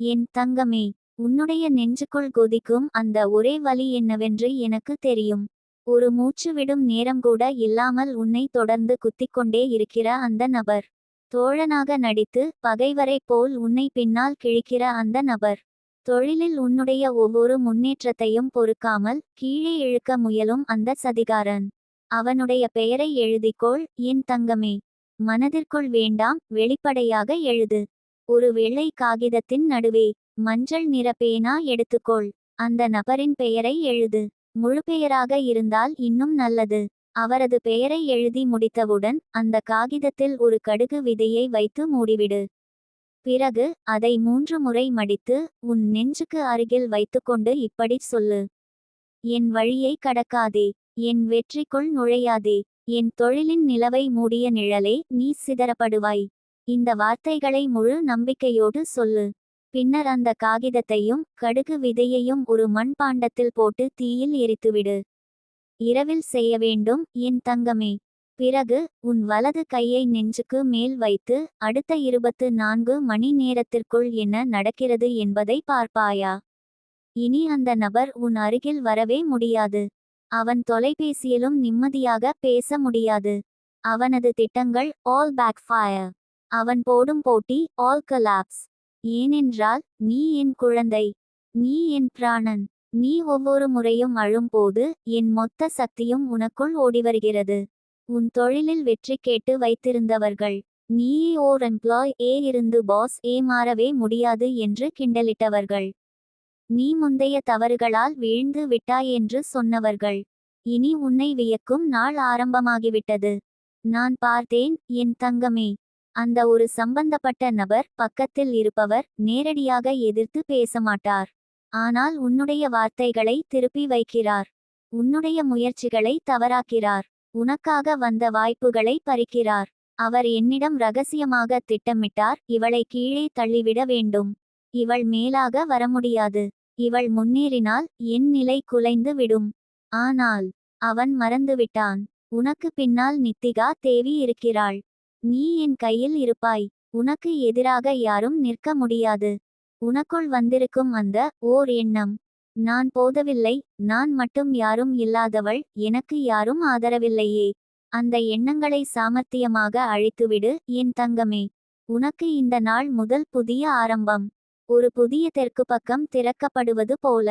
என் தங்கமே உன்னுடைய நெஞ்சுக்குள் கொதிக்கும் அந்த ஒரே வலி என்னவென்று எனக்கு தெரியும். ஒரு மூச்சு விடும் நேரம் கூட இல்லாமல் உன்னை தொடர்ந்து குத்திக்கொண்டே இருக்கிற அந்த நபர். தோழனாக நடித்து பகைவரைப் போல் உன்னை பின்னால் கிழிக்கிற அந்த நபர். தொழிலில் உன்னுடைய ஒவ்வொரு முன்னேற்றத்தையும் பொறுக்காமல் கீழே இழுக்க முயலும் அந்த சதிகாரன். அவனுடைய பெயரை எழுதிக்கொள் என் தங்கமே. மனதிற்குள் வேண்டாம் வெளிப்படையாக எழுது. ஒரு வெள்ளை காகிதத்தின் நடுவே மஞ்சள் நிற பேனா எடுத்துக்கொள். அந்த நபரின் பெயரை எழுது. முழு பெயராக இருந்தால் இன்னும் நல்லது. அவரது பெயரை எழுதி முடித்தவுடன் அந்த காகிதத்தில் ஒரு கடுகு விதையை வைத்து மூடிவிடு. பிறகு அதை மூன்று முறை மடித்து உன் நெஞ்சுக்கு அருகில் வைத்துக்கொண்டு இப்படிச் சொல்லு. என் வழியை கடக்காதே. என் வெற்றிக்குள் நுழையாதே. என் தொழிலின் நிலவை மூடிய நிழலே நீ சிதறப்படுவாய். இந்த வார்த்தைகளை முழு நம்பிக்கையோடு சொல்லு. பின்னர் அந்த காகிதத்தையும் கடுகு விதையையும் ஒரு மண்பாண்டத்தில் போட்டு தீயில் எரித்துவிடு. இரவில் செய்ய வேண்டும் என் தங்கமே. பிறகு உன் வலது கையை நெஞ்சுக்கு மேல் வைத்து அடுத்த இருபத்து நான்கு மணி நேரத்திற்குள் என்ன நடக்கிறது என்பதை பார்ப்பாயா? இனி அந்த நபர் உன் அருகில் வரவே முடியாது. அவன் தொலைபேசியிலும் நிம்மதியாக பேச முடியாது. அவனது திட்டங்கள் ஆல் பேக் ஃபயர் அவன் போடும் போட்டி ஆல் கலாப்ஸ் ஏனென்றால் நீ என் குழந்தை. நீ என் பிராணன். நீ ஒவ்வொரு முறையும் அழும்போது என் மொத்த சக்தியும் உனக்குள் ஓடிவருகிறது. உன் தொழிலில் வெற்றி கேட்டு வைத்திருந்தவர்கள். நீயே ஓர் எம்ப்ளாய் ஏ இருந்து பாஸ் ஏ மாறவே முடியாது என்று கிண்டலிட்டவர்கள். நீ முந்தைய தவறுகளால் வீழ்ந்து விட்டாய் என்று சொன்னவர்கள். இனி உன்னை வியக்கும் நாள் ஆரம்பமாகிவிட்டது. நான் பார்த்தேன் என் தங்கமே. அந்த ஒரு சம்பந்தப்பட்ட நபர் பக்கத்தில் இருப்பவர் நேரடியாக எதிர்த்து பேச மாட்டார் ஆனால் உன்னுடைய வார்த்தைகளை திருப்பி வைக்கிறார். உன்னுடைய முயற்சிகளை தவறாக்கிறார். உனக்காக வந்த வாய்ப்புகளை பறிக்கிறார். அவர் என்னிடம் ரகசியமாக திட்டமிட்டார். இவளை கீழே தள்ளிவிட வேண்டும். இவள் மேலாக வர முடியாது இவள் முன்னேறினால் என் நிலை குலைந்து விடும். ஆனால் அவன் மறந்துவிட்டான். உனக்கு பின்னால் நித்திகா தேவி இருக்கிறாள். நீ என் கையில் இருப்பாய். உனக்கு எதிராக யாரும் நிற்க முடியாது. உனக்குள் வந்திருக்கும் அந்த ஓர் எண்ணம். நான் போதவில்லை. நான் மட்டும் யாரும் இல்லாதவள். எனக்கு யாரும் ஆதரவில்லையே. அந்த எண்ணங்களை சாமர்த்தியமாக அழித்துவிடு என் தங்கமே. உனக்கு இந்த நாள் முதல் புதிய ஆரம்பம். ஒரு புதிய தெற்கு பக்கம் திறக்கப்படுவது போல.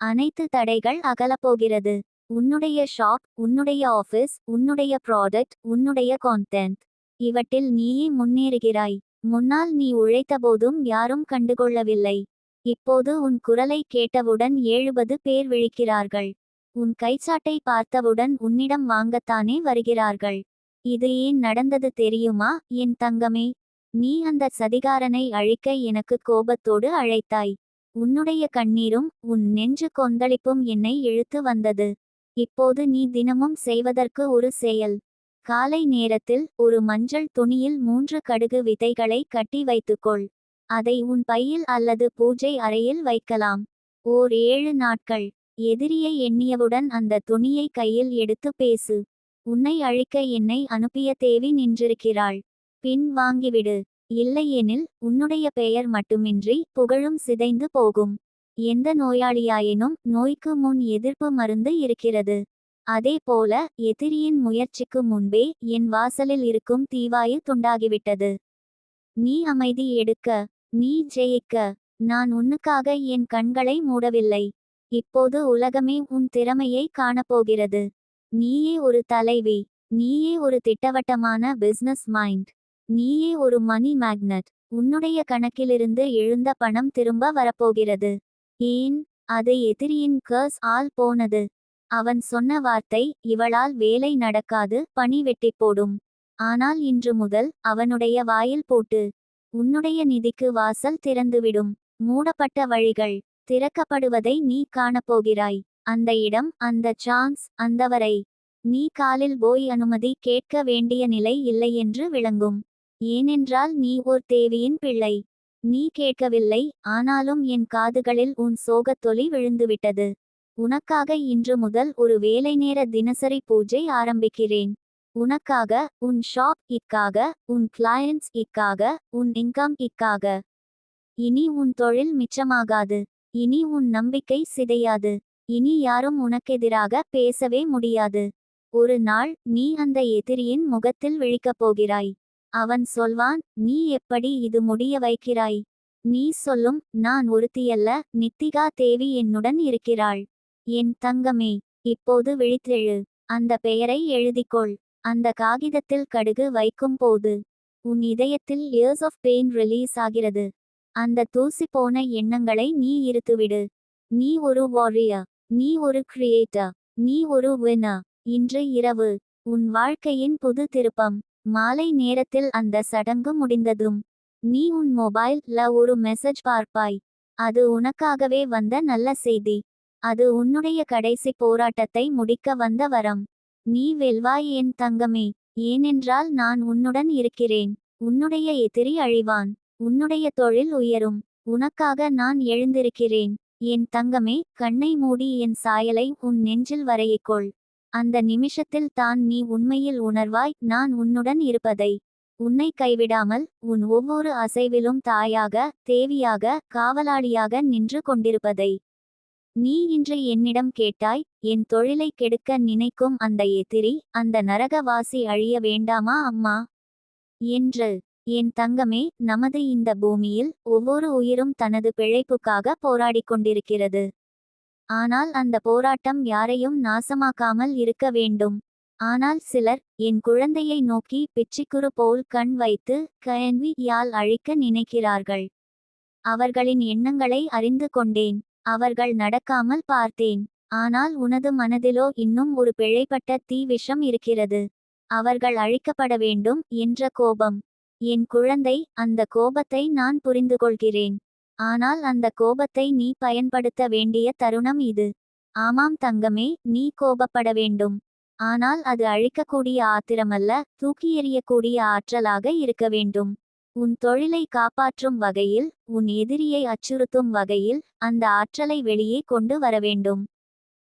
அனைத்து தடைகள் அகலப்போகிறது. உன்னுடைய ஷாப் உன்னுடைய ஆஃபீஸ் உன்னுடைய ப்ராடக்ட் உன்னுடைய கான்டென்ட் இவற்றில் நீயே முன்னேறுகிறாய். முன்னால் நீ உழைத்தபோதும் யாரும் கண்டுகொள்ளவில்லை. இப்போது உன் குரலை கேட்டவுடன் எழுபது பேர் விழிக்கிறார்கள். உன் கைச்சாட்டை பார்த்தவுடன் உன்னிடம் வாங்கத்தானே வருகிறார்கள். இது ஏன் நடந்தது தெரியுமா? என் தங்கமே நீ அந்த சதிகாரனை அழிக்க எனக்கு கோபத்தோடு அழைத்தாய். உன்னுடைய கண்ணீரும் உன் நெஞ்சு கொந்தளிப்பும் என்னை இழுத்து வந்தது. இப்போது நீ தினமும் செய்வதற்கு ஒரு செயல். காலை நேரத்தில் ஒரு மஞ்சள் துணியில் மூன்று கடுகு விதைகளை கட்டி வைத்துக்கொள். அதை உன் பையில் அல்லது பூஜை அறையில் வைக்கலாம். ஓர் ஏழு நாட்கள். எதிரியை எண்ணியவுடன் அந்த துணியை கையில் எடுத்து பேசு. உன்னை அழிக்க என்னை அனுப்பிய தேவி நின்றிருக்கிறாள். பின் வாங்கிவிடு. இல்லையெனில் உன்னுடைய பெயர் மட்டுமின்றி புகழும் சிதைந்து போகும். எந்த நோயாளியாயினும் நோய்க்கு முன் எதிர்ப்பு மருந்து இருக்கிறது. அதேபோல எதிரியின் முயற்சிக்கு முன்பே என் வாசலில் இருக்கும் தீவாயு துண்டாகிவிட்டது. நீ அமைதி எடுக்க நீ ஜெயிக்க நான் உன்னுக்காக என் கண்களை மூடவில்லை. இப்போது உலகமே உன் திறமையை காணப்போகிறது. நீயே ஒரு தலைவி நீயே ஒரு திட்டவட்டமான பிசினஸ் மைண்ட் நீயே ஒரு மணி மேக்னட் உன்னுடைய கணக்கிலிருந்து எழுந்த பணம் திரும்ப வரப்போகிறது. ஏன்? அது எதிரியின் கர்ஸ் ஆல் போனது. அவன் சொன்ன வார்த்தை இவளால் வேலை நடக்காது பணி வெட்டி போடும். ஆனால் இன்று முதல் அவனுடைய வாயில் போட்டு உன்னுடைய நிதிக்கு வாசல் திறந்துவிடும். மூடப்பட்ட வழிகள் திறக்கப்படுவதை நீ காணப்போகிறாய் அந்த இடம் அந்த சான்ஸ் அந்தவரை. நீ காலில் போய் அனுமதி கேட்க வேண்டிய நிலை இல்லை என்று விளங்கும். ஏனென்றால் நீ ஓர் தேவியின் பிள்ளை. நீ கேட்கவில்லை ஆனாலும் என் காதுகளில் உன் சோகத்தொலி விழுந்துவிட்டது. உனக்காக இன்று முதல் ஒரு வேலை நேர தினசரி பூஜை ஆரம்பிக்கிறேன். உனக்காக உன் ஷாப் இக்காக உன் கிளையன்ஸ் இக்காக உன் இன்கம் இக்காக இனி உன் தொழில் மிச்சமாகாது. இனி உன் நம்பிக்கை சிதையாது. இனி யாரும் உனக்கெதிராக பேசவே முடியாது. ஒரு நாள் நீ அந்த எதிரியின் முகத்தில் விழிக்கப் போகிறாய். அவன் சொல்வான் நீ எப்படி இது முடிய வைக்கிறாய்? நீ சொல்லும் நான் ஒருத்தியல்ல நித்திகா தேவி என்னுடன் இருக்கிறாள். என் தங்கமே இப்போது விழித்தெழு. அந்த பெயரை எழுதிக்கொள். அந்த காகிதத்தில் கடுகு வைக்கும் போது உன் இதயத்தில் இயர்ஸ் ஆஃப் பெயின் ரிலீஸ் ஆகிறது. அந்த தூசி போன எண்ணங்களை நீ இருத்துவிடு. நீ ஒரு வாரியா நீ ஒரு கிரியேட்டா நீ ஒரு வினா இன்று இரவு உன் வாழ்க்கையின் புது திருப்பம். மாலை நேரத்தில் அந்த சடங்கு முடிந்ததும் நீ உன் மொபைல்ல ஒரு மெசேஜ் பார்ப்பாய். அது உனக்காகவே வந்த நல்ல செய்தி. அது உன்னுடைய கடைசி போராட்டத்தை முடிக்க வந்த வரம். நீ வெல்வாய் என் தங்கமே ஏனென்றால் நான் உன்னுடன் இருக்கிறேன். உன்னுடைய எதிரி அழிவான் உன்னுடைய தொழில் உயரும். உனக்காக நான் எழுந்திருக்கிறேன். என் தங்கமே கண்ணை மூடி என் சாயலை உன் நெஞ்சில் வரையிக்கொள். அந்த நிமிஷத்தில் தான் நீ உண்மையில் உணர்வாய் நான் உன்னுடன் இருப்பதை. உன்னை கைவிடாமல் உன் ஒவ்வொரு அசைவிலும் தாயாக தேவியாக காவலாளியாக நின்று கொண்டிருப்பதை. நீ இன்று என்னிடம் கேட்டாய் என் தொழிலை கெடுக்க நினைக்கும் அந்த எதிரி அந்த நரகவாசி அழிய வேண்டாமா அம்மா? என்று. என் தங்கமே நமது இந்த பூமியில் ஒவ்வொரு உயிரும் தனது பிழைப்புக்காக போராடிக் கொண்டிருக்கிறது. ஆனால் அந்த போராட்டம் யாரையும் நாசமாக்காமல் இருக்க வேண்டும். ஆனால் சிலர் என் குழந்தையை நோக்கி பிச்சிக்குறு போல் கண் வைத்து கயன்வி யால் அழிக்க நினைக்கிறார்கள். அவர்களின் எண்ணங்களை அறிந்து கொண்டேன். அவர்கள் நடக்காமல் பார்த்தேன். ஆனால் உனது மனதிலோ இன்னும் ஒரு பிழைப்பட்ட தீ விஷம் இருக்கிறது. அவர்கள் அழிக்கப்பட வேண்டும் என்ற கோபம். என் குழந்தை அந்த கோபத்தை நான் புரிந்து கொள்கிறேன் ஆனால் அந்த கோபத்தை நீ பயன்படுத்த வேண்டிய தருணம் இது. ஆமாம் தங்கமே நீ கோபப்பட வேண்டும். ஆனால் அது அழிக்கக்கூடிய ஆத்திரமல்ல தூக்கி எறியக்கூடிய ஆற்றலாக இருக்க வேண்டும். உன் தொழிலை காப்பாற்றும் வகையில் உன் எதிரியை அச்சுறுத்தும் வகையில் அந்த ஆற்றலை வெளியே கொண்டு வர வேண்டும்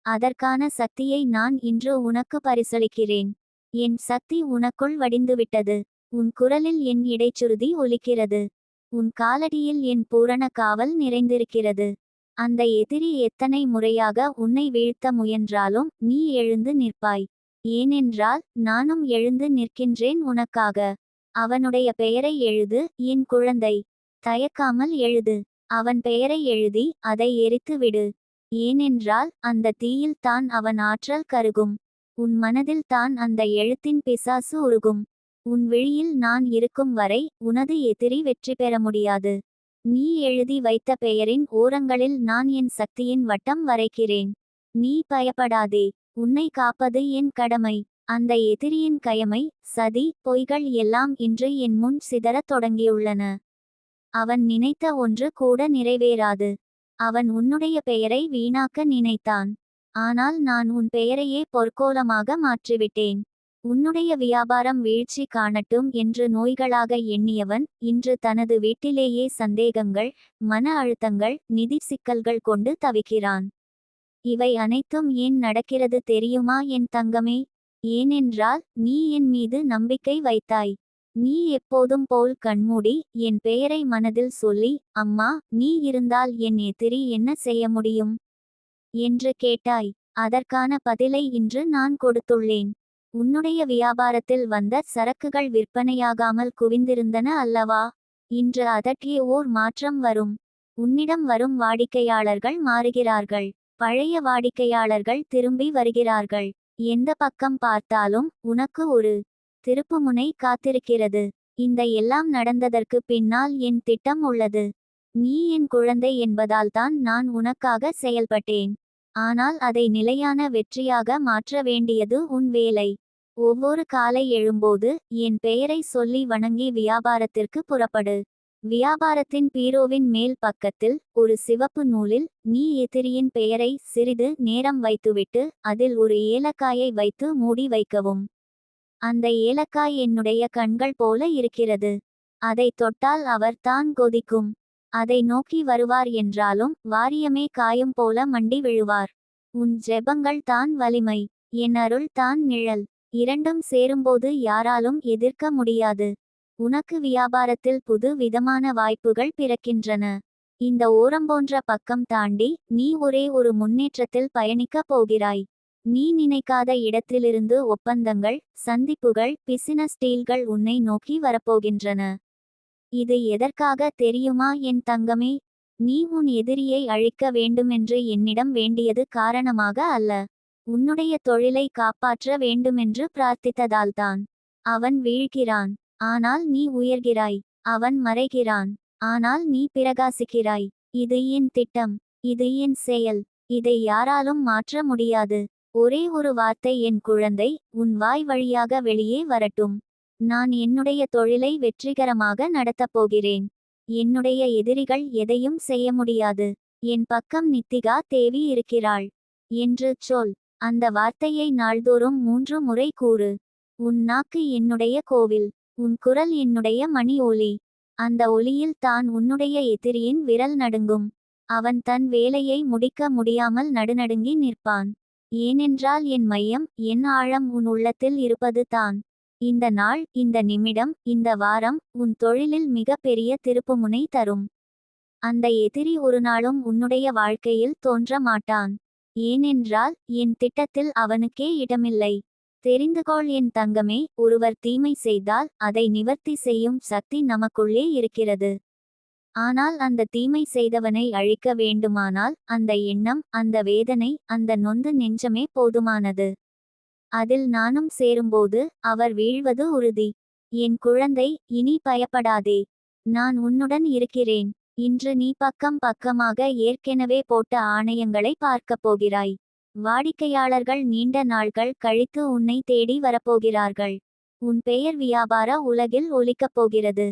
அதற்கான சக்தியை நான் இன்று உனக்கு பரிசளிக்கிறேன். என் சக்தி உனக்குள் வடிந்துவிட்டது. உன் குரலில் என் இடைச்சுறுதி ஒலிக்கிறது. உன் காலடியில் என் பூரண காவல் நிறைந்திருக்கிறது. அந்த எதிரி எத்தனை முறையாக உன்னை வீழ்த்த முயன்றாலும் நீ எழுந்து நிற்பாய். ஏனென்றால் நானும் எழுந்து நிற்கின்றேன் உனக்காக. அவனுடைய பெயரை எழுது என் குழந்தை. தயக்காமல் எழுது. அவன் பெயரை எழுதி அதை எரித்து விடு. ஏனென்றால் அந்த தீயில் தான் அவன் ஆற்றல் கருகும். உன் மனதில் தான் அந்த எழுத்தின் பிசாசு உருகும். உன் விழியில் நான் இருக்கும் வரை உனது எதிரி வெற்றி பெற முடியாது. நீ எழுதி வைத்த பெயரின் ஓரங்களில் நான் என் சக்தியின் வட்டம் வரைக்கிறேன். நீ பயப்படாதே. உன்னை காப்பது என் கடமை. அந்த எதிரியின் கயமை சதி பொய்கள் எல்லாம் இன்று என் முன் சிதறத் தொடங்கியுள்ளன. அவன் நினைத்த ஒன்று கூட நிறைவேறாது. அவன் உன்னுடைய பெயரை வீணாக்க நினைத்தான். ஆனால் நான் உன் பெயரையே பொற்கோலமாக மாற்றிவிட்டேன். உன்னுடைய வியாபாரம் வீழ்ச்சி காணட்டும் என்று நோய்களாக எண்ணியவன் இன்று தனது வீட்டிலேயே சந்தேகங்கள் மன அழுத்தங்கள் நிதி சிக்கல்கள் கொண்டு தவிக்கிறான். இவை அனைத்தும் ஏன் நடக்கிறது தெரியுமா என் தங்கமே? ஏனென்றால் நீ என் மீது நம்பிக்கை வைத்தாய். நீ எப்போதும் போல் கண்மூடி என் பெயரை மனதில் சொல்லி அம்மா நீ இருந்தால் என் எதிரி என்ன செய்ய முடியும்? என்று கேட்டாய். அதற்கான பதிலை இன்று நான் கொடுத்துள்ளேன். உன்னுடைய வியாபாரத்தில் வந்த சரக்குகள் விற்பனையாகாமல் குவிந்திருந்தன அல்லவா? இன்று அதற்கே ஓர் மாற்றம் வரும். உன்னிடம் வரும் வாடிக்கையாளர்கள் மாறுகிறார்கள். பழைய வாடிக்கையாளர்கள் திரும்பி வருகிறார்கள். எந்த பக்கம் பார்த்தாலும் உனக்கு ஒரு திருப்புமுனை காத்திருக்கிறது. இந்த எல்லாம் நடந்ததற்கு பின்னால் என் திட்டம் உள்ளது. நீ என் குழந்தை என்பதால்தான் நான் உனக்காக செயல்பட்டேன். ஆனால் அதை நிலையான வெற்றியாக மாற்ற வேண்டியது உன் வேலை. ஒவ்வொரு காலை எழும்போது என் பெயரை சொல்லி வணங்கி வியாபாரத்திற்கு புறப்படு. வியாபாரத்தின் பீரோவின் மேல் பக்கத்தில் ஒரு சிவப்பு நூலில் நீ எதிரியின் பெயரை சிறிது நேரம் வைத்துவிட்டு அதில் ஒரு ஏலக்காயை வைத்து மூடி வைக்கவும். அந்த ஏலக்காய் என்னுடைய கண்கள் போல இருக்கிறது. அதை தொட்டால் அவர் தான் கொதிக்கும். அதை நோக்கி வருவார் என்றாலும் வாரியமே காயும் போல மண்டி விழுவார். உன் ஜெபங்கள் தான் வலிமை. என் அருள் தான் நிழல். இரண்டும் சேரும்போது யாராலும் எதிர்க்க முடியாது. உனக்கு வியாபாரத்தில் புது விதமான வாய்ப்புகள் பிறக்கின்றன. இந்த ஓரம் போன்ற பக்கம் தாண்டி நீ ஒரே ஒரு முன்னேற்றத்தில் பயணிக்கப் போகிறாய். நீ நினைக்காத இடத்திலிருந்து ஒப்பந்தங்கள் சந்திப்புகள் பிசினஸ் டீல்கள் உன்னை நோக்கி வரப்போகின்றன. இது எதற்காக தெரியுமா என் தங்கமே? நீ உன் எதிரியை அழிக்க வேண்டுமென்று என்னிடம் வேண்டியது காரணமாக அல்ல. உன்னுடைய தொழிலை காப்பாற்ற வேண்டுமென்று பிரார்த்தித்ததால்தான். அவன் வீழ்கிறான். ஆனால் நீ உயர்கிறாய் அவன் மறைகிறான். ஆனால் நீ பிரகாசிக்கிறாய். இது என் திட்டம் இது என் செயல் இதை யாராலும் மாற்ற முடியாது. ஒரே ஒரு வார்த்தை என் குழந்தை உன் வாய் வழியாக வெளியே வரட்டும். நான் என்னுடைய தொழிலை வெற்றிகரமாக நடத்தப் போகிறேன். என்னுடைய எதிரிகள் எதையும் செய்ய முடியாது. என் பக்கம் நித்திகா தேவி இருக்கிறாள். என்று சொல். அந்த வார்த்தையை நாள்தோறும் மூன்று முறை கூறு. உன் நாக்கு என்னுடைய கோவில். உன் குரல் என்னுடைய மணி ஒலி. அந்த ஒலியில் தான் உன்னுடைய எதிரியின் விரல் நடுங்கும். அவன் தன் வேலையை முடிக்க முடியாமல் நடுநடுங்கி நிற்பான். ஏனென்றால் என் மையம் என் ஆழம் உன் உள்ளத்தில் இருப்பது தான். இந்த நாள் இந்த நிமிடம் இந்த வாரம் உன் தொழிலில் மிக பெரிய திருப்புமுனை தரும். அந்த எதிரி ஒரு நாளும் உன்னுடைய வாழ்க்கையில் தோன்ற மாட்டான். ஏனென்றால் என் திட்டத்தில் அவனுக்கே இடமில்லை. தெரிந்துகொள் என் தங்கமே ஒருவர் தீமை செய்தால் அதை நிவர்த்தி செய்யும் சக்தி நமக்குள்ளே இருக்கிறது. ஆனால் அந்த தீமை செய்தவனை அழிக்க வேண்டுமானால் அந்த எண்ணம் அந்த வேதனை அந்த நொந்து நெஞ்சமே போதுமானது. அதில் நானும் சேரும்போது அவர் வீழ்வது உறுதி. என் குழந்தை இனி பயப்படாதே. நான் உன்னுடன் இருக்கிறேன். இன்று நீ பக்கம் பக்கமாக ஏற்கெனவே போட்ட ஆணையங்களை பார்க்கப் போகிறாய். வாடிக்கையாளர்கள் நீண்ட நாள்கள் கழித்து உன்னை தேடி வரப்போகிறார்கள். உன் பெயர் வியாபார உலகில் ஒலிக்கப் போகிறது.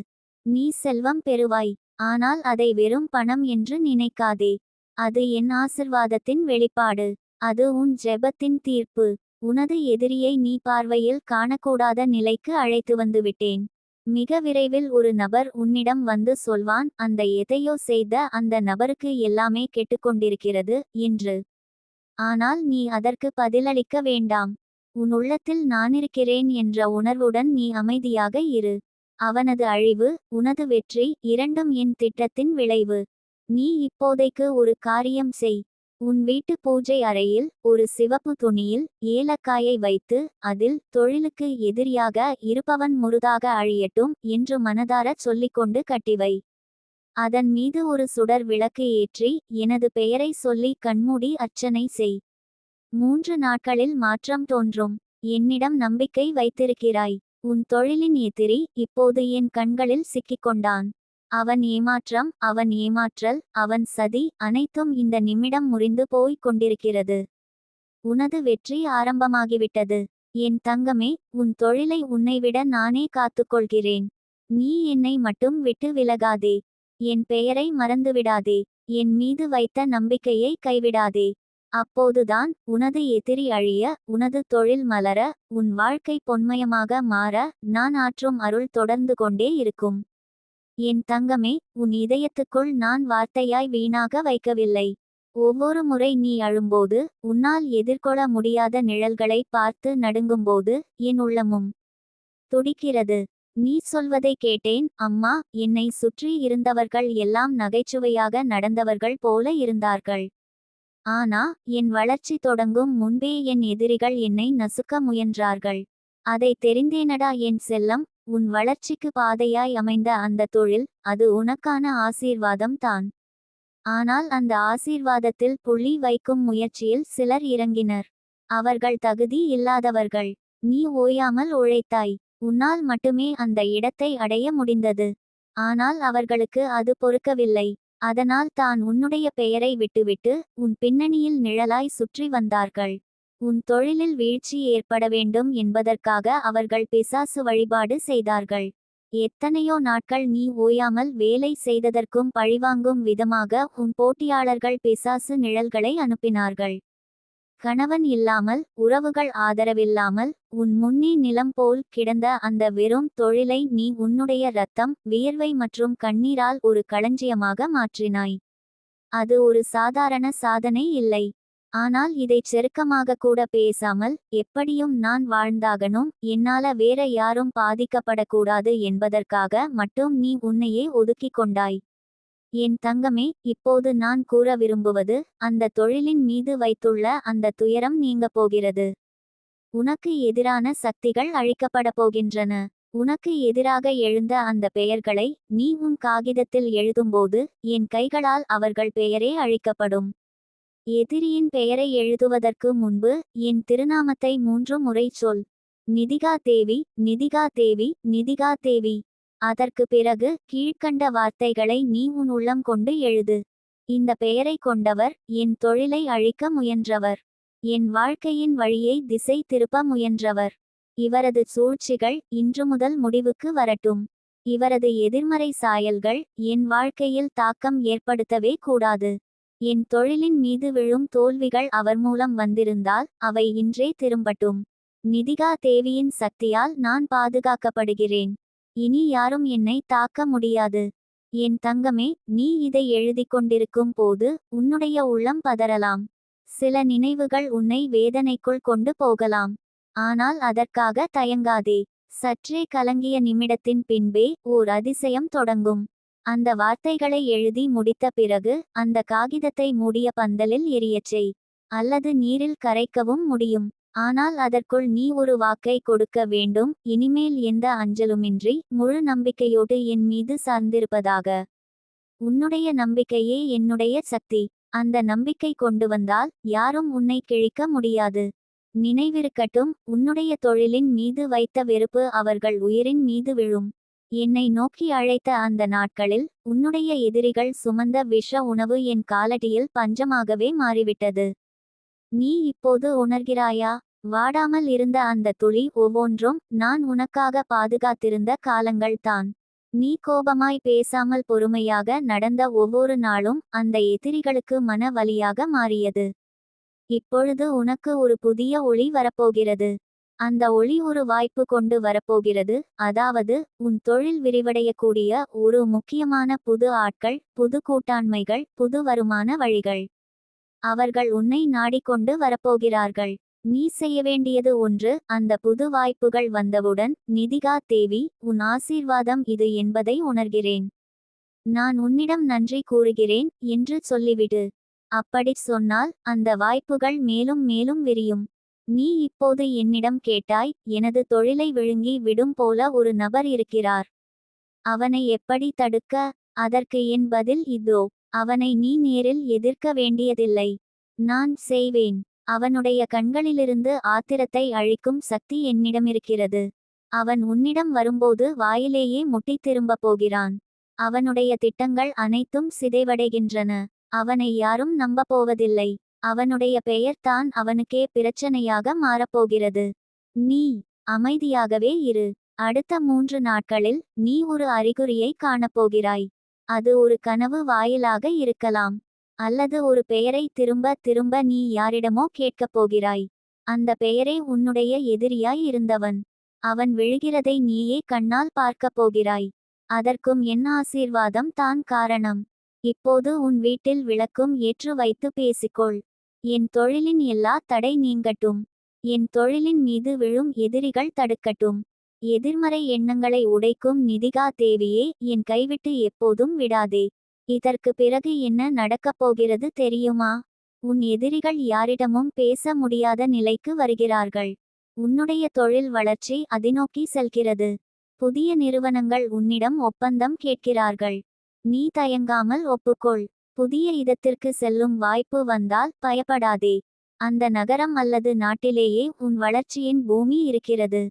நீ செல்வம் பெறுவாய். ஆனால் அதை வெறும் பணம் என்று நினைக்காதே. அது என் ஆசிர்வாதத்தின் வெளிப்பாடு. அது உன் ஜெபத்தின் தீர்ப்பு. உனது எதிரியை நீ பார்வையில் காணக்கூடாத நிலைக்கு அழைத்து வந்துவிட்டேன். மிக விரைவில் ஒரு நபர் உன்னிடம் வந்து சொல்வான் அந்த எதையோ செய்த அந்த நபருக்கு எல்லாமே கெட்டுக்கொண்டிருக்கிறது என்று. ஆனால் நீ அதற்கு பதிலளிக்க வேண்டாம். உன் உள்ளத்தில் நானிருக்கிறேன் என்ற உணர்வுடன் நீ அமைதியாக இரு. அவனது அழிவு உனது வெற்றி இரண்டும் என் திட்டத்தின் விளைவு. நீ இப்போதைக்கு ஒரு காரியம் செய். உன் வீட்டு பூஜை அறையில் ஒரு சிவப்பு துணியில் ஏலக்காயை வைத்து அதில் தொழிலுக்கு எதிரியாக இருப்பவன் முருதாக அழியட்டும் என்று மனதார சொல்லிக்கொண்டு கட்டிவை. அதன் மீது ஒரு சுடர் விளக்கு ஏற்றி எனது பெயரை சொல்லி கண்மூடி அர்ச்சனை செய். மூன்று நாட்களில் மாற்றம் தோன்றும். என்னிடம் நம்பிக்கை வைத்திருக்கிறாய். உன் தொழிலின் எதிரி இப்போது என் கண்களில் சிக்கிக்கொண்டான். அவன் ஏமாற்றம் அவன் ஏமாற்றல் அவன் சதி அனைத்தும் இந்த நிமிடம் முறிந்து போய்க் கொண்டிருக்கிறது. உனது வெற்றி ஆரம்பமாகிவிட்டது. என் தங்கமே உன் தொழிலை உன்னைவிட நானே காத்துக்கொள்கிறேன். நீ என்னை மட்டும் விட்டு விலகாதே. என் பெயரை மறந்துவிடாதே. என் மீது வைத்த நம்பிக்கையை கைவிடாதே. அப்போதுதான் உனது எதிரி அழிய உனது தொழில் மலர உன் வாழ்க்கை பொன்மயமாக மாற நான் ஆற்றும் அருள் தொடர்ந்து கொண்டே இருக்கும். என் தங்கமே உன் இதயத்துக்குள் நான் வார்த்தையாய் வீணாக வைக்கவில்லை. ஒவ்வொரு முறை நீ அழும்போது உன்னால் எதிர்கொள்ள முடியாத நிழல்களை பார்த்து நடுங்கும்போது என் உள்ளமும் துடிக்கிறது. நீ சொல்வதை கேட்டேன் அம்மா. என்னை சுற்றி இருந்தவர்கள் எல்லாம் நகைச்சுவையாக நடந்தவர்கள் போல இருந்தார்கள். ஆனா என் வளர்ச்சி தொடங்கும் முன்பே என் எதிரிகள் என்னை நசுக்க முயன்றார்கள். அதை தெரிந்தேனடா என் செல்லம். உன் வளர்ச்சிக்கு பாதையாய் அமைந்த அந்த தொழில் அது உனக்கான ஆசீர்வாதம் தான். ஆனால் அந்த ஆசீர்வாதத்தில் புள்ளி வைக்கும் முயற்சியில் சிலர் இறங்கினர். அவர்கள் தகுதி இல்லாதவர்கள். நீ ஓயாமல் உழைத்தாய். உன்னால் மட்டுமே அந்த இடத்தை அடைய முடிந்தது. ஆனால் அவர்களுக்கு அது பொறுக்கவில்லை. அதனால் தான் உன்னுடைய பெயரை விட்டுவிட்டு உன் பின்னணியில் நிழலாய் சுற்றி வந்தார்கள். உன் தொழிலில் வீழ்ச்சி ஏற்பட வேண்டும் என்பதற்காக அவர்கள் பிசாசு வழிபாடு செய்தார்கள். எத்தனையோ நாட்கள் நீ ஓயாமல் வேலை செய்ததற்கும் பழிவாங்கும் விதமாக உன் போட்டியாளர்கள் பிசாசு நிழல்களை அனுப்பினார்கள். கணவன் இல்லாமல் உறவுகள் ஆதரவில்லாமல் உன் முன்னே நிலம் போல் கிடந்த அந்த வெறும் தொழிலை நீ உன்னுடைய இரத்தம் வியர்வை மற்றும் கண்ணீரால் ஒரு களஞ்சியமாக மாற்றினாய். அது ஒரு சாதாரண சாதனை இல்லை. ஆனால் இதைச் செருக்கமாக கூட பேசாமல் எப்படியும் நான் வாழ்ந்தாகணும் என்னால வேற யாரும் பாதிக்கப்படக்கூடாது என்பதற்காக மட்டும் நீ உன்னையே ஒதுக்கிக் கொண்டாய். என் தங்கமே இப்போது நான் கூற விரும்புவது அந்த தொழிலின் மீது வைத்துள்ள அந்த துயரம் நீங்க போகிறது. உனக்கு எதிரான சக்திகள் அழிக்கப்பட போகின்றன. உனக்கு எதிராக எழுந்த அந்த பெயர்களை நீ உன் காகிதத்தில் எழுதும்போது என் கைகளால் அவர்கள் பெயரே அழிக்கப்படும். எதிரியின் பெயரை எழுதுவதற்கு முன்பு என் திருநாமத்தை மூன்று முறை சொல். நிதிகா தேவி நிதிகா தேவி நிதிகா தேவி. அதற்கு பிறகு கீழ்க்கண்ட வார்த்தைகளை நீ உன் உள்ளம் கொண்டு எழுது. இந்த பெயரை கொண்டவர் என் தொழிலை அழிக்க முயன்றவர். என் வாழ்க்கையின் வழியை திசை திருப்ப முயன்றவர். இவரது சூழ்ச்சிகள் இன்று முதல் முடிவுக்கு வரட்டும். இவரது எதிர்மறை சாயல்கள் என் வாழ்க்கையில் தாக்கம் ஏற்படுத்தவே கூடாது. என் தொழிலின் மீது விழும் தோல்விகள் அவர் மூலம் வந்திருந்தால் அவை இன்றே திரும்பட்டும். நிதிகா தேவியின் சக்தியால் நான் பாதுகாக்கப்படுகிறேன். இனி யாரும் என்னை தாக்க முடியாது. என் தங்கமே நீ இதை எழுதிக் கொண்டிருக்கும் போது உன்னுடைய உள்ளம் பதறலாம். சில நினைவுகள் உன்னை வேதனைக்குள் கொண்டு போகலாம். ஆனால் அதற்காக தயங்காதே. சற்றே கலங்கிய நிமிடத்தின் பின்பே ஓர் அதிசயம் தொடங்கும். அந்த வார்த்தைகளை எழுதி முடித்த பிறகு அந்த காகிதத்தை மூடிய பந்தலில் எரியச் செய். அல்லது நீரில் கரைக்கவும் முடியும். ஆனால் அதற்குள் நீ ஒரு வாக்கை கொடுக்க வேண்டும் இனிமேல் எந்த அஞ்சலுமின்றி முழு நம்பிக்கையோடு என் மீது சார்ந்திருப்பதாக. உன்னுடைய நம்பிக்கையே என்னுடைய சக்தி. அந்த நம்பிக்கை கொண்டு வந்தால் யாரும் உன்னை கிழிக்க முடியாது. நினைவிருக்கட்டும் உன்னுடைய தொழிலின் மீது வைத்த வெறுப்பு அவர்கள் உயிரின் மீது விழும். என்னை நோக்கி அழைத்த அந்த நாட்களில் உன்னுடைய எதிரிகள் சுமந்த விஷ உணவு என் காலடியில் பஞ்சமாகவே மாறிவிட்டது. நீ இப்போது உணர்கிறாயா? வாடாமல் இருந்த அந்த துளி ஒவ்வொன்றும் நான் உனக்காக பாதுகாத்திருந்த காலங்கள்தான் நீ கோபமாய் பேசாமல் பொறுமையாக நடந்த ஒவ்வொரு நாளும் அந்த எதிரிகளுக்கு மன வலியாக மாறியது. இப்பொழுது உனக்கு ஒரு புதிய ஒளி வரப்போகிறது. அந்த ஒளி ஒரு வாய்ப்பு கொண்டு வரப்போகிறது. அதாவது உன் தொழில் விரிவடையக்கூடிய ஒரு முக்கியமான புது ஆட்கள் புது கூட்டாண்மைகள் புது வருமான வழிகள். அவர்கள் உன்னை நாடிக்கொண்டு வரப்போகிறார்கள். நீ செய்ய வேண்டியது ஒன்று அந்த புது வாய்ப்புகள் வந்தவுடன் நிதிகா தேவி உன் ஆசீர்வாதம் இது என்பதை உணர்கிறேன். நான் உன்னிடம் நன்றி கூறுகிறேன் என்று சொல்லிவிடு. அப்படிச் சொன்னால் அந்த வாய்ப்புகள் மேலும் மேலும் விரியும். நீ இப்போது என்னிடம் கேட்டாய் எனது தொழிலை விழுங்கி விடும் போல ஒரு நபர் இருக்கிறார். அவனை எப்படி தடுக்க? அதற்கு என் பதில் இதோ. அவனை நீ நேரில் எதிர்க்க வேண்டியதில்லை. நான் செய்வேன். அவனுடைய கண்களிலிருந்து ஆத்திரத்தை அழிக்கும் சக்தி என்னிடமிருக்கிறது. அவன் உன்னிடம் வரும்போது வாயிலேயே முட்டித் திரும்பப் போகிறான். அவனுடைய திட்டங்கள் அனைத்தும் சிதைவடைகின்றன. அவனை யாரும் நம்பப் போவதில்லை. அவனுடைய பெயர் தான் அவனுக்கே பிரச்சனையாக மாறப்போகிறது. நீ அமைதியாகவே இரு. அடுத்த மூன்று நாட்களில் நீ ஒரு அறிகுறியை காணப்போகிறாய். அது ஒரு கனவு வாயிலாக இருக்கலாம். அல்லது ஒரு பெயரை திரும்ப திரும்ப நீ யாரிடமோ கேட்கப் போகிறாய். அந்த பெயரே உன்னுடைய எதிரியாய் இருந்தவன். அவன் விழுகிறதை நீயே கண்ணால் பார்க்கப் போகிறாய். அதற்கும் என் ஆசீர்வாதம் தான் காரணம். இப்போது உன் வீட்டில் விளக்கும் ஏற்று வைத்து பேசிக்கொள். என் தொழிலின் எல்லா தடை நீங்கட்டும். என் தொழிலின் மீது விழும் எதிரிகள் தடுக்கட்டும். எதிர்மறை எண்ணங்களை உடைக்கும் நிதிகா தேவியே என் கைவிட்டு எப்போதும் விடாதே. இதற்கு பிறகு என்ன நடக்கப் போகிறது தெரியுமா? உன் எதிரிகள் யாரிடமும் பேச முடியாத நிலைக்கு வருகிறார்கள். உன்னுடைய தொழில் வளர்ச்சி அதிநோக்கி செல்கிறது. புதிய நிறுவனங்கள் உன்னிடம் ஒப்பந்தம் கேட்கிறார்கள். நீ தயங்காமல் ஒப்புக்கொள். புதிய இடத்திற்கு செல்லும் வாய்ப்பு வந்தால் பயப்படாதே. அந்த நகரம் அல்லது நாட்டிலேயே உன் வளர்ச்சியின் பூமி இருக்கிறது.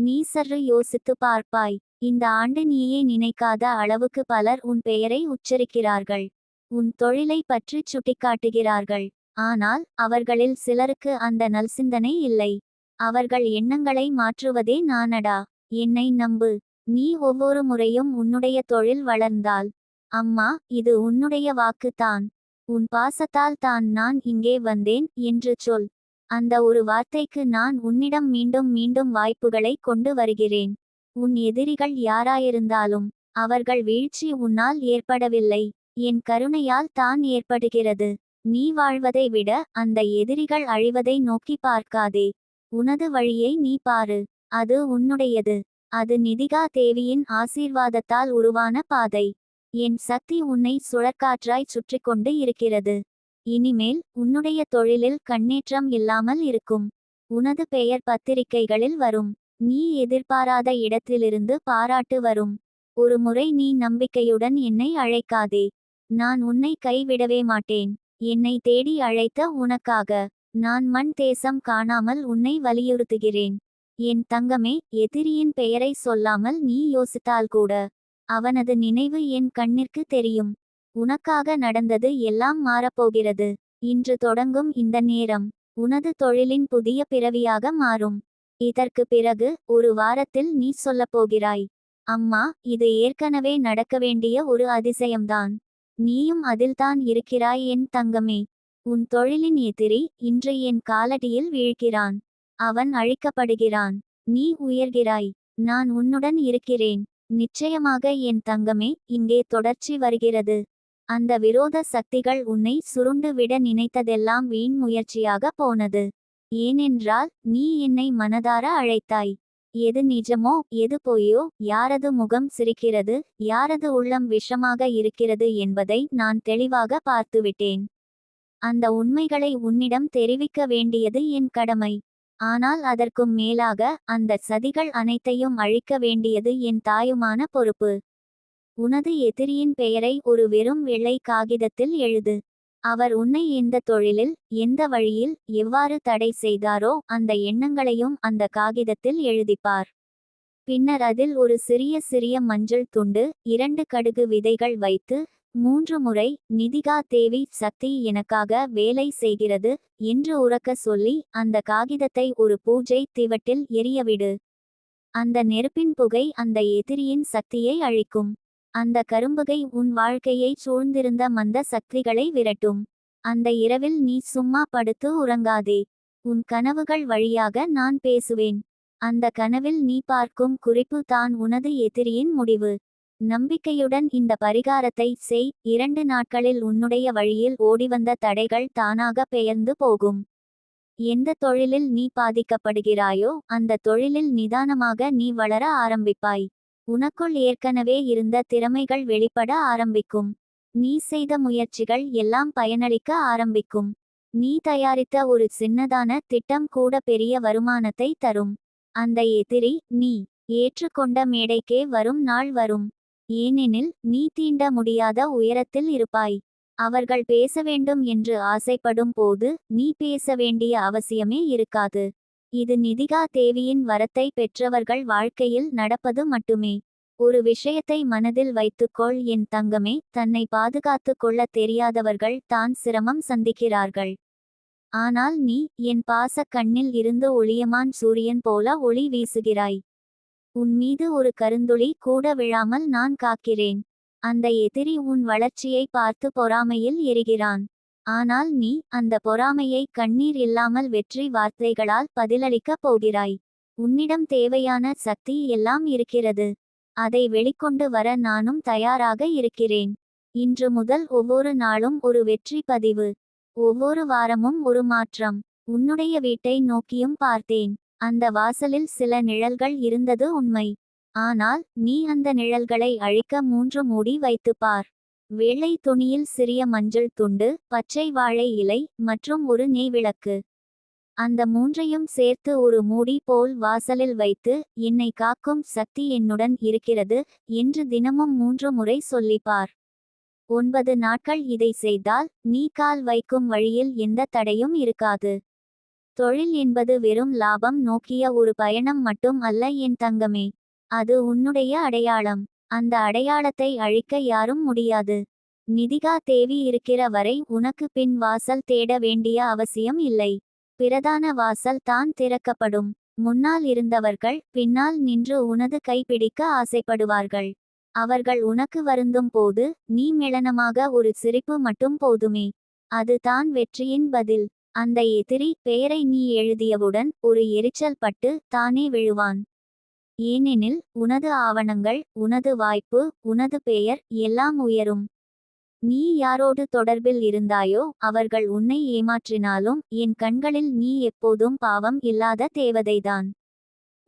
நீ சற்று யோசித்து பார்ப்பாய். இந்த ஆண்டு நீயே நினைக்காத அளவுக்கு பலர் உன் பெயரை உச்சரிக்கிறார்கள். உன் தொழிலை பற்றி சுட்டிக்காட்டுகிறார்கள். ஆனால் அவர்களில் சிலருக்கு அந்த நல்சிந்தனை இல்லை. அவர்கள் எண்ணங்களை மாற்றுவதே நானடா என்னை நம்பு. நீ ஒவ்வொரு முறையும் உன்னுடைய தொழில் வளர்ந்தால். அம்மா இது உன்னுடைய வாக்கு தான் உன் பாசத்தால் தான் நான் இங்கே வந்தேன் என்று சொல். அந்த ஒரு வார்த்தைக்கு நான் உன்னிடம் மீண்டும் மீண்டும் வாய்ப்புகளை கொண்டு வருகிறேன். உன் எதிரிகள் யாராயிருந்தாலும் அவர்கள் வீழ்ச்சி உன்னால் ஏற்படவில்லை. என் கருணையால் தான் ஏற்படுகிறது. நீ வாழ்வதை விட அந்த எதிரிகள் அழிவதை நோக்கி பார்க்காதே. உனது வழியை நீ பாரு. அது உன்னுடையது. அது நிதிகா தேவியின் ஆசீர்வாதத்தால் உருவான பாதை. என் சக்தி உன்னை சுழற்காற்றாய் சுற்றி கொண்டு இருக்கிறது. இனிமேல் உன்னுடைய தொழிலில் கண்ணேற்றம் இல்லாமல் இருக்கும். உனது பெயர் பத்திரிகைகளில் வரும். நீ எதிர்பாராத இடத்திலிருந்து பாராட்டு வரும். ஒரு முறை நீ நம்பிக்கையுடன் என்னை அழைக்காதே. நான் உன்னை கைவிடவே மாட்டேன். என்னை தேடி அழைத்த உனக்காக. நான் மண் தேசம் காணாமல் உன்னை வலியுறுத்துகிறேன். என் தங்கமே எதிரியின் பெயரை சொல்லாமல் நீ யோசித்தால் கூட. அவனது நினைவு என் கண்ணிற்கு தெரியும். உனக்காக நடந்தது எல்லாம் மாறப்போகிறது. இன்று தொடங்கும் இந்த நேரம் உனது தொழிலின் புதிய பிறவியாக மாறும். இதற்கு பிறகு ஒரு வாரத்தில் நீ சொல்லப் போகிறாய். அம்மா இது ஏற்கனவே நடக்க வேண்டிய ஒரு அதிசயம்தான். நீயும் அதில்தான் இருக்கிறாய் என் தங்கமே. உன் தொழிலின் எதிரி இன்று என் காலடியில் வீழ்கிறான். அவன் அழிக்கப்படுகிறான். நீ உயர்கிறாய். நான் உன்னுடன் இருக்கிறேன். நிச்சயமாக என் தங்கமே இங்கே தொடர்ச்சி வருகிறது. அந்த விரோத சக்திகள் உன்னை சுருண்டு விட நினைத்ததெல்லாம் வீண் முயற்சியாக போனது. ஏனென்றால் நீ என்னை மனதார அழைத்தாய். எது நிஜமோ எது பொய்யோ யாரது முகம் சிரிக்கிறது யாரது உள்ளம் விஷமாக இருக்கிறது என்பதை நான் தெளிவாக பார்த்துவிட்டேன். அந்த உண்மைகளை உன்னிடம் தெரிவிக்க வேண்டியது என் கடமை. ஆனால் அதற்கும் மேலாக அந்த சதிகள் அனைத்தையும் அழிக்க வேண்டியது என் தாயுமான பொறுப்பு. உனது எதிரியின் பெயரை ஒரு வெறும் வெள்ளை காகிதத்தில் எழுது. அவர் உன்னை எந்த தொழிலில் எந்த வழியில் எவ்வாறு தடை செய்தாரோ அந்த எண்ணங்களையும் அந்த காகிதத்தில் எழுதிப்பார். பின்னர் அதில் ஒரு சிறிய சிறிய மஞ்சள் துண்டு இரண்டு கடுகு விதைகள் வைத்து மூன்று முறை நிதிகா தேவி சக்தி எனக்காக வேலை செய்கிறது என்று உறக்க சொல்லி அந்த காகிதத்தை ஒரு பூஜை திவட்டில் எரியவிடு அந்த நெருப்பின் புகை அந்த எதிரியின் சக்தியை அழிக்கும். அந்த கரும்புகை உன் வாழ்க்கையை சூழ்ந்திருந்த மந்த சக்திகளை விரட்டும். அந்த இரவில் நீ சும்மா படுத்து உறங்காதே. உன் கனவுகள் வழியாக நான் பேசுவேன். அந்த கனவில் நீ பார்க்கும் குறிப்பு தான் உனது எதிரியின் முடிவு. நம்பிக்கையுடன் இந்த பரிகாரத்தை செய். இரண்டு நாட்களில் உன்னுடைய வழியில் ஓடிவந்த தடைகள் தானாக பெயர்ந்து போகும். எந்த தொழிலில் நீ பாதிக்கப்படுகிறாயோ அந்த தொழிலில் நிதானமாக நீ வளர ஆரம்பிப்பாய். உனக்குள் ஏற்கனவே இருந்த திறமைகள் வெளிப்பட ஆரம்பிக்கும். நீ செய்த முயற்சிகள் எல்லாம் பயனளிக்க ஆரம்பிக்கும். நீ தயாரித்த ஒரு சின்னதான திட்டம் கூட பெரிய வருமானத்தை தரும். அந்த எதிரி நீ ஏற்றுக்கொண்ட மேடைக்கே வரும் நாள் வரும். ஏனெனில் நீ தீண்ட முடியாத உயரத்தில் இருப்பாய். அவர்கள் பேச வேண்டும் என்று ஆசைப்படும் போது நீ பேச வேண்டிய அவசியமே இருக்காது. இது நிதிகா தேவியின் வரத்தை பெற்றவர்கள் வாழ்க்கையில் நடப்பது மட்டுமே. ஒரு விஷயத்தை மனதில் வைத்துக்கொள் என் தங்கமே தன்னை பாதுகாத்து கொள்ள தெரியாதவர்கள் தான் சிரமம் சந்திக்கிறார்கள். ஆனால் நீ என் பாச கண்ணில் இருந்து ஒளியமான் சூரியன் போல ஒளி வீசுகிறாய். உன் மீது ஒரு கருந்துளி கூட விழாமல் நான் காக்கிறேன். அந்த எதிரி உன் வளர்ச்சியை பார்த்து பொறாமையில் எரிகிறான். ஆனால் நீ அந்த பொறாமையை கண்ணீர் இல்லாமல் வெற்றி வார்த்தைகளால் பதிலளிக்கப் போகிறாய். உன்னிடம் தேவையான சக்தி எல்லாம் இருக்கிறது. அதை வெளிக்கொண்டு வர நானும் தயாராக இருக்கிறேன். இன்று முதல் ஒவ்வொரு நாளும் ஒரு வெற்றி பதிவு. ஒவ்வொரு வாரமும் ஒரு மாற்றம். உன்னுடைய வீட்டை நோக்கியும் பார்த்தேன். அந்த வாசலில் சில நிழல்கள் இருந்தது உண்மை. ஆனால் நீ அந்த நிழல்களை அழிக்க மூன்று மூடி வைத்துப் பார். வெள்ளை துணியில் சிறிய மஞ்சள் துண்டு பச்சை வாழை இலை மற்றும் ஒரு நெய்விளக்கு. அந்த மூன்றையும் சேர்த்து ஒரு மூடி போல் வாசலில் வைத்து என்னை காக்கும் சக்தி என்னுடன் இருக்கிறது என்று தினமும் மூன்று முறை சொல்லிப்பார். ஒன்பது நாட்கள் இதை செய்தால் நீ கால் வைக்கும் வழியில் எந்த தடையும் இருக்காது. தொழில் என்பது வெறும் லாபம் நோக்கிய ஒரு பயணம் மட்டும் அல்ல என் தங்கமே. அது உன்னுடைய அடையாளம். அந்த அடையாளத்தை அழிக்க யாரும் முடியாது. நிதிகா தேவி இருக்கிற வரை உனக்கு பின் வாசல் தேட வேண்டிய அவசியம் இல்லை. பிரதான வாசல் தான் திறக்கப்படும். முன்னால் இருந்தவர்கள் பின்னால் நின்று உனது கைப்பிடிக்க ஆசைப்படுவார்கள். அவர்கள் உனக்கு வருந்தும் போது நீ மெளனமாக ஒரு சிரிப்பு மட்டும் போதுமே. அது தான் வெற்றியின் பதில். அந்த எதிரி பெயரை நீ எழுதியவுடன் ஒரு எரிச்சல் பட்டு தானே விழுவான். ஏனெனில் உனது ஆவணங்கள் உனது வாய்ப்பு உனது பெயர் எல்லாம் உயரும். நீ யாரோடு தொடர்பில் இருந்தாயோ அவர்கள் உன்னை ஏமாற்றினாலும் என் கண்களில் நீ எப்போதும் பாவம் இல்லாத தேவதைதான்.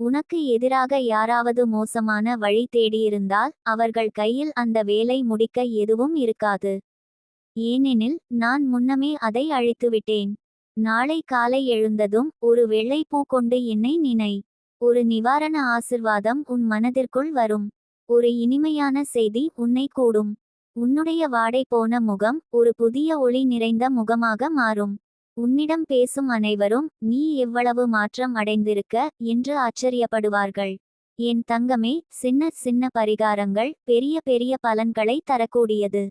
உனக்கு எதிராக யாராவது மோசமான வழி தேடியிருந்தால் அவர்கள் கையில் அந்த வேலை முடிக்க எதுவும் இருக்காது. ஏனெனில் நான் முன்னமே அதை அழித்துவிட்டேன். நாளை காலை எழுந்ததும் ஒரு வெள்ளைப்பூ கொண்டு என்னை நினை. ஒரு நிவாரண ஆசிர்வாதம் உன் மனதிற்குள் வரும். ஒரு இனிமையான செய்தி உன்னை கூடும். உன்னுடைய வாடை போன முகம் ஒரு புதிய ஒளி நிறைந்த முகமாக மாறும். உன்னிடம் பேசும் அனைவரும் நீ எவ்வளவு மாற்றம் அடைந்திருக்க? என்று ஆச்சரியப்படுவார்கள். என் தங்கமே சின்ன சின்ன பரிகாரங்கள் பெரிய பெரிய பலன்களை தரக்கூடியது.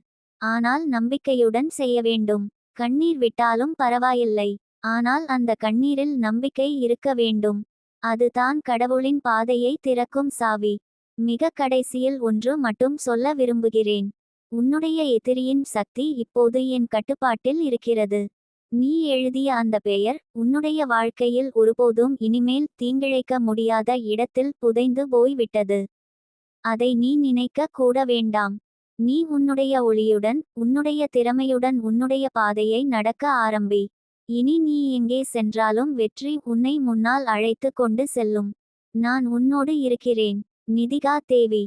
ஆனால் நம்பிக்கையுடன் செய்ய வேண்டும். கண்ணீர் விட்டாலும் பரவாயில்லை. ஆனால் அந்த கண்ணீரில் நம்பிக்கை இருக்க வேண்டும். அதுதான் கடவுளின் பாதையை திறக்கும் சாவி. மிக கடைசியில் ஒன்று மட்டும் சொல்ல விரும்புகிறேன். உன்னுடைய எதிரியின் சக்தி இப்போது என் கட்டுப்பாட்டில் இருக்கிறது. நீ எழுதிய அந்த பெயர் உன்னுடைய வாழ்க்கையில் ஒருபோதும் இனிமேல் தீங்கிழைக்க முடியாத இடத்தில் புதைந்து போய்விட்டது. அதை நீ நினைக்க கூட வேண்டாம். நீ உன்னுடைய ஒளியுடன் உன்னுடைய திறமையுடன் உன்னுடைய பாதையை நடக்க ஆரம்பி. இனி நீ எங்கே சென்றாலும் வெற்றி உன்னை முன்னால் அழைத்து கொண்டு செல்லும். நான் உன்னோடு இருக்கிறேன். நிதிகா தேவி.